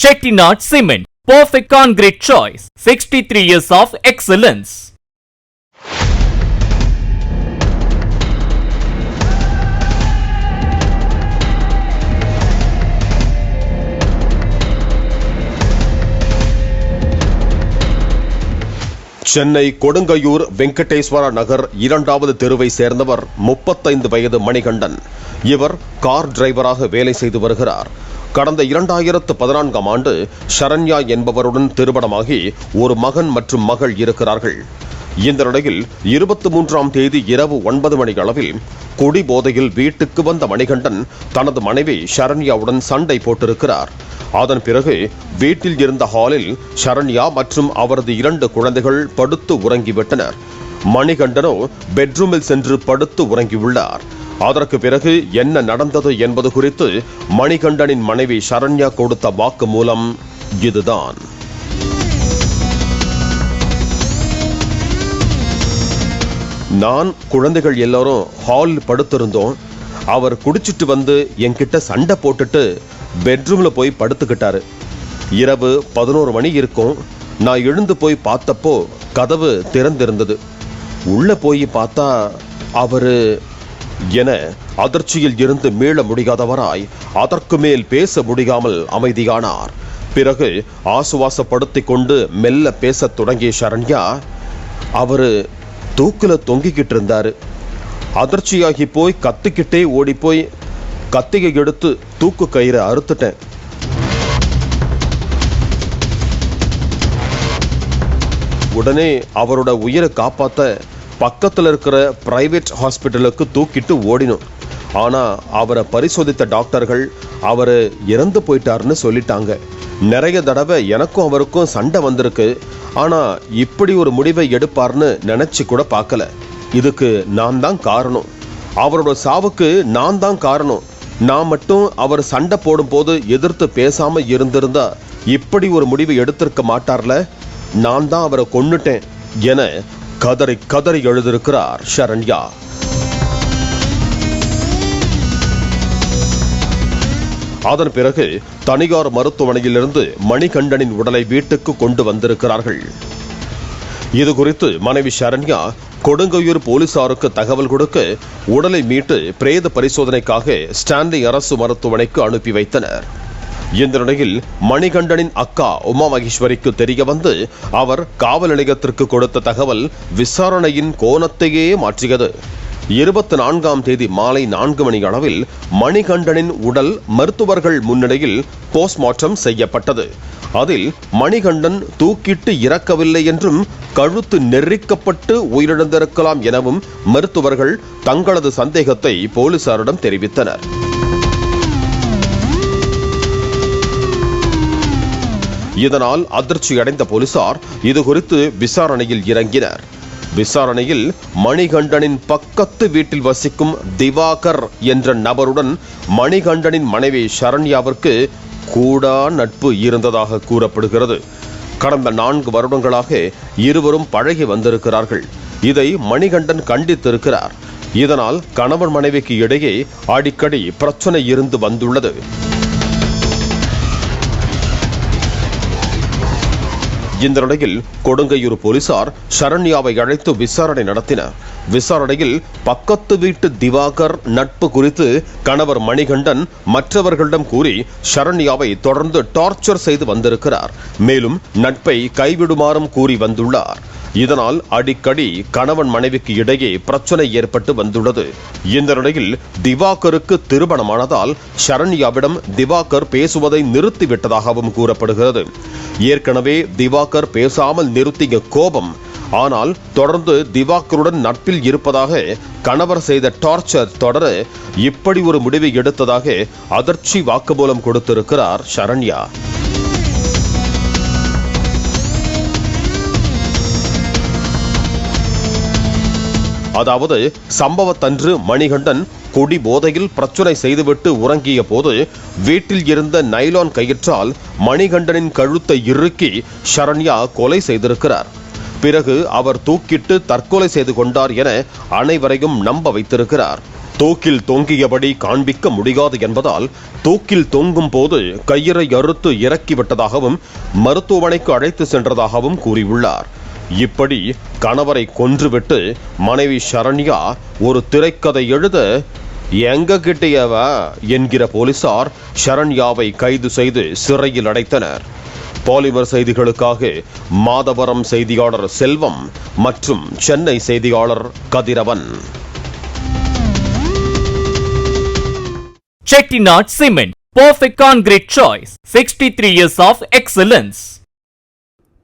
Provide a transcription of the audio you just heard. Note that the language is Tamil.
Chettinad Cement, perfect concrete choice. 63 years of excellence. Chennai Kodungaiyur Venkateswara நகர் இரண்டாவது தெருவை சேர்ந்தவர் முப்பத்தைந்து வயது மணிகண்டன் இவர் கார் டிரைவராக வேலை செய்து வருகிறார் கடந்த இரண்டாயிரத்து பதினான்காம் ஆண்டு சரண்யா என்பவருடன் திருமணமாகி ஒரு மகன் மற்றும் மகள் இருக்கிறார்கள். இந்த நிலையில் இருபத்தி மூன்றாம் தேதி இரவு ஒன்பது மணி அளவில் குடி போதையில் வீட்டுக்கு வந்த மணிகண்டன் தனது மனைவி சரண்யாவுடன் சண்டை போட்டிருக்கிறார். அதன் பிறகு வீட்டில் இருந்த ஹாலில் சரண்யா மற்றும் அவரது இரண்டு குழந்தைகள் படுத்து உறங்கிவிட்டனர். மணிகண்டனோ பெட்ரூமில் சென்று படுத்து உறங்கியுள்ளார். அதற்கு பிறகு என்ன நடந்தது என்பது குறித்து மணிகண்டனின் மனைவி சரண்யா கொடுத்த வாக்கு மூலம் இதுதான். நான் குழந்தைகள் எல்லாரும் ஹால் படுத்திருந்தோம். அவர் குடிச்சிட்டு வந்து என்கிட்ட சண்டை போட்டுட்டு பெட்ரூம்ல போய் படுத்துக்கிட்டாரு. இரவு பதினோரு மணி இருக்கும். நான் எழுந்து போய் பார்த்தப்போ கதவு திறந்திருந்தது. உள்ள போய் பார்த்தா அவரு என அதிர்ச்சியில் இருந்து மீள முடியாதவராய் அதற்கு மேல் பேச முடியாமல் அமைதியானார். பிறகு ஆசுவாசப்படுத்தி கொண்டு மெல்ல பேசத் தொடங்கிய சரண்யா அவரு தூக்குல தொங்கிக்கிட்டு இருந்தாரு. அதிர்ச்சியாகி போய் கத்திக்கிட்டே ஓடி போய் கத்திகை எடுத்து தூக்கு கயிறை அறுத்துட்டேன். உடனே அவரோட உயிரை காப்பாற்ற பக்கத்தில் இருக்கிற பிரைவேட் ஹாஸ்பிட்டலுக்கு தூக்கிட்டு ஓடினோம். ஆனால் அவரை பரிசோதித்த டாக்டர்கள் அவர் இறந்து போயிட்டாருன்னு சொல்லிட்டாங்க. நிறைய தடவை எனக்கும் அவருக்கும் சண்டை வந்திருக்கு. ஆனால் இப்படி ஒரு முடிவை எடுப்பார்னு நினச்சி கூட பார்க்கல. இதுக்கு நான் தான் காரணம். அவரோட சாவுக்கு நான் தான் காரணம். நான் மட்டும் அவர் சண்டை போடும்போது எதிர்த்து பேசாமல் இருந்திருந்தா இப்படி ஒரு முடிவை எடுத்திருக்க மாட்டார்ல? நான் தான் அவரை கொன்னுட்டேன் என கதறி கதறி எழுதியிருக்கிறார் ஷரண்யா. அதன் பிறகு தனியார் மருத்துவமனையிலிருந்து மணிகண்டனின் உடலை வீட்டுக்கு கொண்டு வந்திருக்கிறார்கள். இது குறித்து மனைவி சரண்யா கொடுங்கையூர் போலீசாருக்கு தகவல் கொடுக்க உடலை மீட்டு பிரேத பரிசோதனைக்காக ஸ்டான்லி அரசு மருத்துவமனைக்கு அனுப்பி வைத்தனர். இந்த நிலையில் மணிகண்டனின் அக்கா உமா மகேஸ்வரிக்கு தெரிய வந்து அவர் காவல் நிலையத்திற்கு கொடுத்த தகவல் விசாரணையின் கோணத்தையே மாற்றியது. இருபத்தி நான்காம் தேதி மாலை நான்கு மணி அளவில் மணிகண்டனின் உடல் மருத்துவர்கள் முன்னிலையில் போஸ்ட்மார்ட்டம் செய்யப்பட்டது. அதில் மணிகண்டன் தூக்கிட்டு இறக்கவில்லை என்றும் கழுத்து நெரிக்கப்பட்டு உயிரிழந்திருக்கலாம் எனவும் மருத்துவர்கள் தங்களது சந்தேகத்தை போலீசாரிடம் தெரிவித்தனர். இதனால் அதிர்ச்சியடைந்த போலீசார் இது குறித்து விசாரணையில் இறங்கினர். விசாரணையில் மணிகண்டனின் பக்கத்து வீட்டில் வசிக்கும் திவாகர் என்ற நபருடன் மணிகண்டனின் மனைவி சரண்யாவிற்கு கூடா நட்பு இருந்ததாக கூறப்படுகிறது. கடந்த நான்கு வருடங்களாக இருவரும் பழகி வந்திருக்கிறார்கள். இதை மணிகண்டன் கண்டித்திருக்கிறார். இதனால் கணவன் மனைவிக்கு இடையே அடிக்கடி பிரச்சனை இருந்து வந்துள்ளது. இந்த நிலையில் கொடுங்கையூர் போலீசார் சரண்யாவை அழைத்து விசாரணை நடத்தினர். விசாரணையில் பக்கத்து வீட்டு திவாகர் நட்பு குறித்து கணவர் மணிகண்டன் மற்றவர்களிடம் கூறி சரண்யாவை தொடர்ந்து டார்ச்சர் செய்து வந்திருக்கிறார். மேலும் நட்பை கைவிடுமாறும் கூறி வந்துள்ளார். இதனால் அடிக்கடி கணவன் மனைவிக்கு இடையே பிரச்சனை ஏற்பட்டு வந்துள்ளது. இந்த நிலையில் திவாகருக்கு திருமணமானதால் சரண்யாவிடம் திவாகர் பேசுவதை நிறுத்திவிட்டதாகவும் கூறப்படுகிறது. ஏற்கனவே திவாகர் பேசாமல் நிறுத்திய கோபம் ஆனால் தொடர்ந்து திவாகருடன் நட்பில் இருப்பதாக கணவர் செய்த டார்ச்சர் தொடர இப்படி ஒரு முடிவை எடுத்ததாக அதிர்ச்சி வாக்குமூலம் கொடுத்திருக்கிறார் சரண்யா. அதாவது சம்பவத்தன்று மணிகண்டன் குடி போதையில் பிரச்சனை செய்துவிட்டு உறங்கிய போது வீட்டில் இருந்த நைலான் கயிற்றால் மணிகண்டனின் கழுத்தை இறுக்கி சரண்யா கொலை செய்திருக்கிறார். பிறகு அவர் தூக்கிட்டு தற்கொலை செய்து கொண்டார் என அனைவரையும் நம்ப வைத்திருக்கிறார். தூக்கில் தொங்கியபடி காண்பிக்க முடியாது என்பதால் தூக்கில் தொங்கும் போது கயிறை அறுத்து இறக்கிவிட்டதாகவும் மருத்துவமனைக்கு அழைத்து சென்றதாகவும் கூறியுள்ளார். இப்படி கணவரை கொன்றுவிட்டு மனைவி சரண்யா ஒரு திரைக்கதை எழுத எங்க கிட்டேயவ என்கிற போலீசார் சரண்யாவை கைது செய்து சிறையில் அடைத்தனர். பாலிமர் செய்திகளுக்காக மாதவரம் செய்தியாளர் செல்வம் மற்றும் சென்னை செய்தியாளர் Kathiravan. Chettinad cement perfect concrete choice sixty three years of excellence